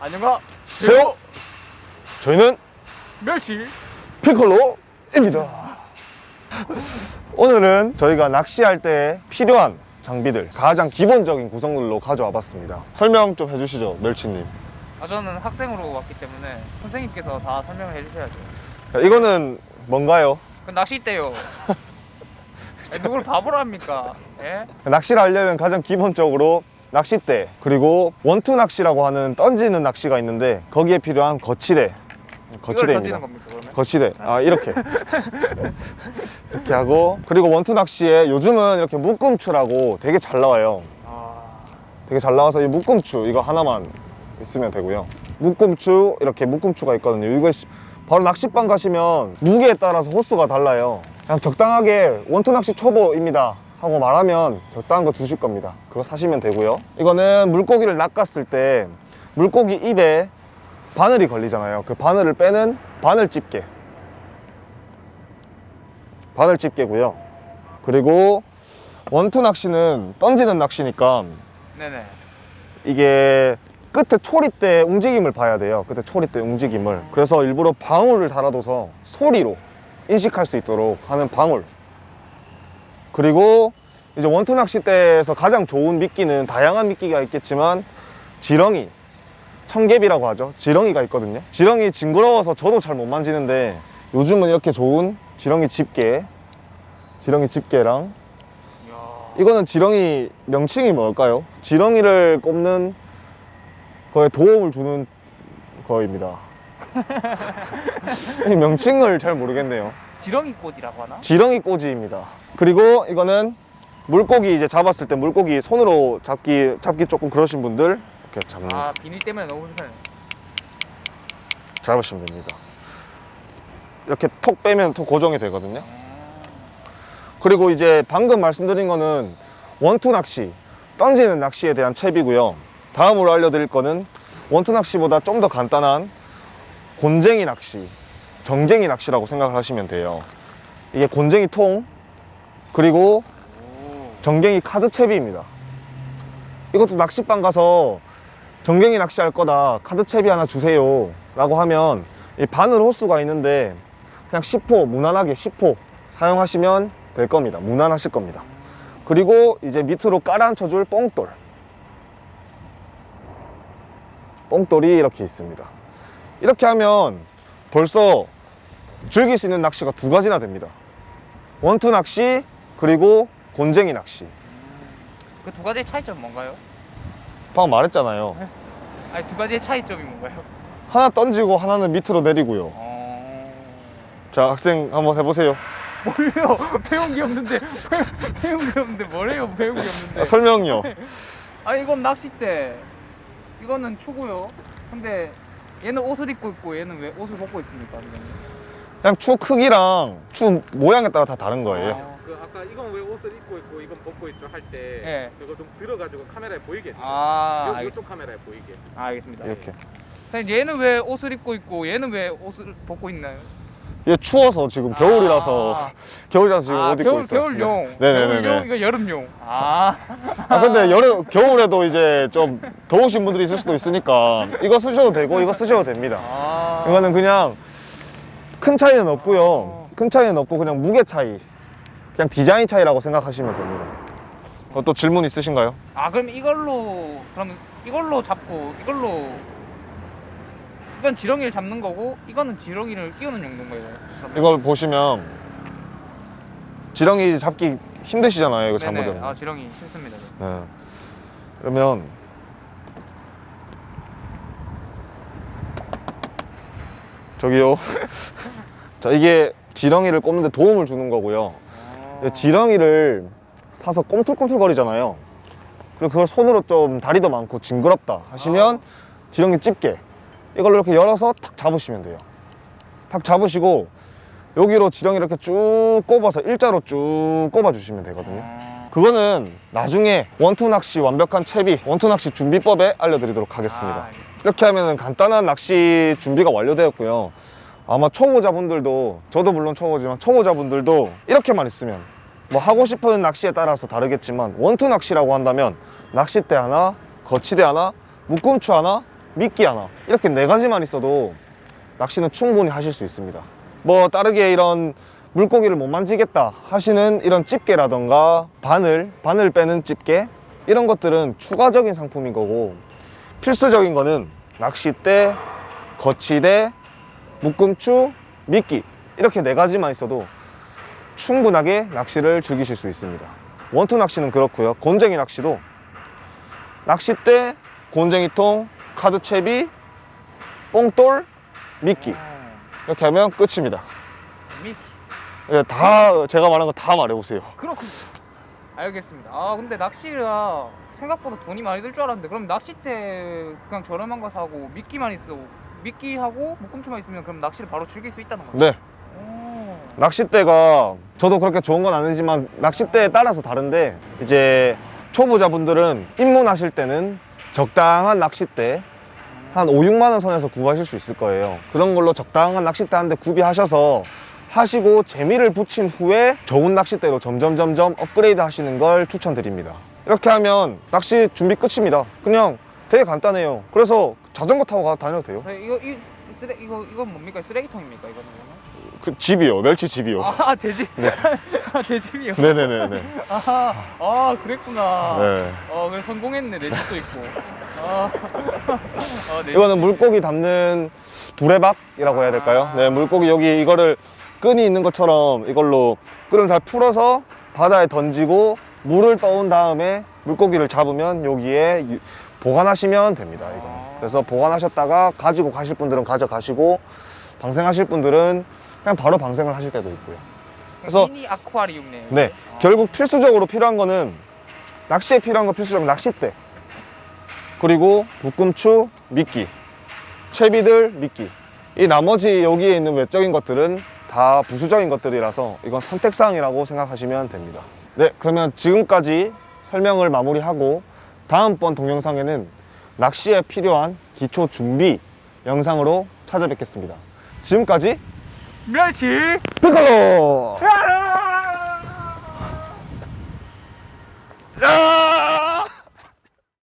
안녕하 세요. 저희는 멸치 피콜로입니다. 오늘은 저희가 낚시할 때 필요한 장비들 가장 기본적인 구성들로 가져와 봤습니다. 설명 좀 해주시죠, 멸치님. 아 저는 학생으로 왔기 때문에 선생님께서 다 설명을 해주셔야죠 자, 이거는 뭔가요? 그 낚싯대요 아니, 누굴 바보로 합니까 예? 낚시를 하려면 가장 기본적으로 낚싯대 그리고 원투 낚시라고 하는 던지는 낚시가 있는데 거기에 필요한 거치대. 거치대입니다. 겁니까? 거치대. 아 이렇게. 이렇게 하고 그리고 원투 낚시에 요즘은 이렇게 묶음추라고 되게 잘 나와요. 아... 되게 잘 나와서 이 묶음추 이거 하나만 있으면 되고요. 묶음추 이렇게 묶음추가 있거든요. 이거 시- 바로 낚시방 가시면 무게에 따라서 호수가 달라요. 그냥 적당하게 원투 낚시 초보입니다 하고 말하면 적당한 거 주실 겁니다 그거 사시면 되고요 이거는 물고기를 낚았을 때 물고기 입에 바늘이 걸리잖아요 그 바늘을 빼는 바늘 집게 바늘 집게고요 그리고 원투 낚시는 던지는 낚시니까 네네 이게 끝에 초리대 움직임을 봐야 돼요. 끝에 초리대 움직임을. 그래서 일부러 방울을 달아둬서 소리로 인식할 수 있도록 하는 방울. 그리고 이제 원투 낚싯대에서 가장 좋은 미끼는 다양한 미끼가 있겠지만 지렁이, 청개비라고 하죠. 지렁이가 있거든요. 지렁이 징그러워서 저도 잘 못 만지는데 요즘은 이렇게 좋은 지렁이 집게, 지렁이 집게랑. 이거는 지렁이 명칭이 뭘까요? 지렁이를 꼽는 거에 도움을 주는 거입니다. 이 명칭을 잘 모르겠네요. 지렁이 꽂이라고 하나? 지렁이 꼬지입니다. 그리고 이거는 물고기 이제 잡았을 때 물고기 손으로 잡기 잡기 조금 그러신 분들 이렇게 잡는 아 비닐 때문에 너무 불편해 잡으시면 됩니다. 이렇게 톡 빼면 톡 고정이 되거든요. 음... 그리고 이제 방금 말씀드린 거는 원투 낚시, 던지는 낚시에 대한 챕이고요. 다음으로 알려드릴 거는 원투 낚시보다 좀 더 간단한 곤쟁이 낚시, 정쟁이 낚시라고 생각을 하시면 돼요. 이게 곤쟁이 통, 그리고 오... 정갱이 카드 챕입니다. 이것도 낚시방 가서 정갱이 낚시할 거다 카드 챕이 하나 주세요 라고 하면 이 바늘 호수가 있는데 그냥 10호 무난하게 10호 사용하시면 될 겁니다. 무난하실 겁니다. 그리고 이제 밑으로 깔아앉혀줄 뽕돌. 뽕돌이 이렇게 있습니다. 이렇게 하면 벌써 즐길 수 있는 낚시가 두 가지나 됩니다. 원투 낚시 그리고 곤쟁이 낚시 그 두 가지의 차이점은 뭔가요? 방금 말했잖아요 아니 두 가지의 차이점이 뭔가요? 하나 던지고 하나는 밑으로 내리고요 어... 자 학생 한번 해보세요 뭘요? 배운 게 없는데 배운 게 없는데 뭐래요? 배운 게 없는데 아, 설명이요 아 이건 낚싯대 이거는 추고요 근데 얘는 옷을 입고 있고 얘는 왜 옷을 벗고 있습니까? 선생님? 그냥 추 크기랑 추 모양에 따라 다 다른 거예요 아, 그 아까 이건 왜 옷을 입고 있고 이건 벗고 있죠 할 때 예. 이거 좀 들어가지고 카메라에 보이게 해주세요. 아, 요, 알겠, 요쪽 카메라에 보이게. 아 알겠습니다 이렇게 선생님 얘는 왜 옷을 입고 있고 얘는 왜 옷을 벗고 있나요? 이게 추워서 지금 겨울이라서 아, 겨울이라서 지금 아, 옷 입고 겨울, 있어요 겨울용 네. 겨울용 네네네네 이거 여름용 아, 아 근데 여름 겨울에도 이제 좀 더우신 분들이 있을 수도 있으니까 이거 쓰셔도 되고 이거 쓰셔도 됩니다 아. 이거는 그냥 큰 차이는 없고요 큰 차이는 없고 그냥 무게 차이 그냥 디자인 차이라고 생각하시면 됩니다 어, 또 질문 있으신가요? 아 그럼 이걸로 그럼 이걸로 잡고 이걸로 이건 지렁이를 잡는 거고 이거는 지렁이를 끼우는 용도인 거예요 그러면? 이걸 보시면 지렁이 잡기 힘드시잖아요 이거 네네. 잘못하면 아 지렁이 싫습니다 네. 그러면 저기요 자 이게 지렁이를 꼽는데 도움을 주는 거고요 아. 지렁이를 사서 꼼틀꼼틀 거리잖아요 그리고 그걸 손으로 좀 다리도 많고 징그럽다 하시면 아. 지렁이 집게 이걸로 이렇게 열어서 탁 잡으시면 돼요 탁 잡으시고 여기로 지렁이를 이렇게 쭉 꼽아서 일자로 쭉 꼽아 주시면 되거든요 아. 그거는 나중에 원투 낚시 완벽한 채비 원투 낚시 준비법에 알려드리도록 하겠습니다. 아, 알겠습니다. 이렇게 하면 간단한 낚시 준비가 완료되었고요. 아마 초보자분들도 저도 물론 초보지만 초보자분들도 이렇게만 있으면 뭐 하고 싶은 낚시에 따라서 다르겠지만 원투 낚시라고 한다면 낚싯대 하나 거치대 하나 묶음추 하나 미끼 하나 이렇게 네 가지만 있어도 낚시는 충분히 하실 수 있습니다. 뭐 다르게 이런 물고기를 못 만지겠다 하시는 이런 집게라던가 바늘 바늘 빼는 집게 이런 것들은 추가적인 상품인 거고 필수적인 거는 낚싯대 거치대 묶음추 미끼 이렇게 네 가지만 있어도 충분하게 낚시를 즐기실 수 있습니다. 원투 낚시는 그렇고요. 곤쟁이 낚시도 낚싯대 곤쟁이통 카드채비 뽕돌 미끼. 어, 이렇게 하면 끝입니다. 예, 다 제가 말한 거 다 말해보세요 그렇군요. 알겠습니다. 아 근데 낚시가 생각보다 돈이 많이 들 줄 알았는데 그럼 낚싯대 그냥 저렴한 거 사고 미끼만 있어 미끼하고 묶음추만 있으면 그럼 낚시를 바로 즐길 수 있다는 거죠? 네 오. 낚싯대가 저도 그렇게 좋은 건 아니지만 낚싯대에 따라서 다른데 이제 초보자분들은 입문하실 때는 적당한 낚싯대 한 5, 6만 원 선에서 구하실 수 있을 거예요 그런 걸로 적당한 낚싯대 한 대 구비하셔서 하시고 재미를 붙인 후에 좋은 낚싯대로 점점 점점 업그레이드 하시는 걸 추천드립니다 이렇게 하면 낚시 준비 끝입니다 그냥 되게 간단해요 그래서 자전거 타고 가 다녀도 돼요 네, 이거 이 쓰레 이거 이건 뭡니까 쓰레기통입니까 이거는? 그 집이요 멸치 집이요 아, 제 집. 네. 아, 제 집이요. 네네네네 아, 아, 그랬구나. 네. 어, 그래 성공했네. 내 집도 있고. 아, 아내 이거는 물고기 담는 두레박이라고 해야 될까요? 아. 네, 물고기 여기 이거를 끈이 있는 것처럼 이걸로 끈을 잘 풀어서 바다에 던지고 물을 떠온 다음에 물고기를 잡으면 여기에 유- 보관하시면 됩니다. 이거. 아. 그래서 보관하셨다가 가지고 가실 분들은 가져가시고 방생하실 분들은 그냥 바로 방생을 하실 때도 있고요. 그래서- 미니 아쿠아리움네. 네, 아. 결국 필수적으로 필요한 거는 낚시에 필요한 거 필수적으로 낚싯대 그리고 묶음추, 미끼, 채비들, 미끼 이 나머지 여기에 있는 외적인 것들은 다 부수적인 것들이라서 이건 선택사항이라고 생각하시면 됩니다 네 그러면 지금까지 설명을 마무리하고 다음번 동영상에는 낚시에 필요한 기초 준비 영상으로 찾아뵙겠습니다 지금까지 멸치. 피클로 야!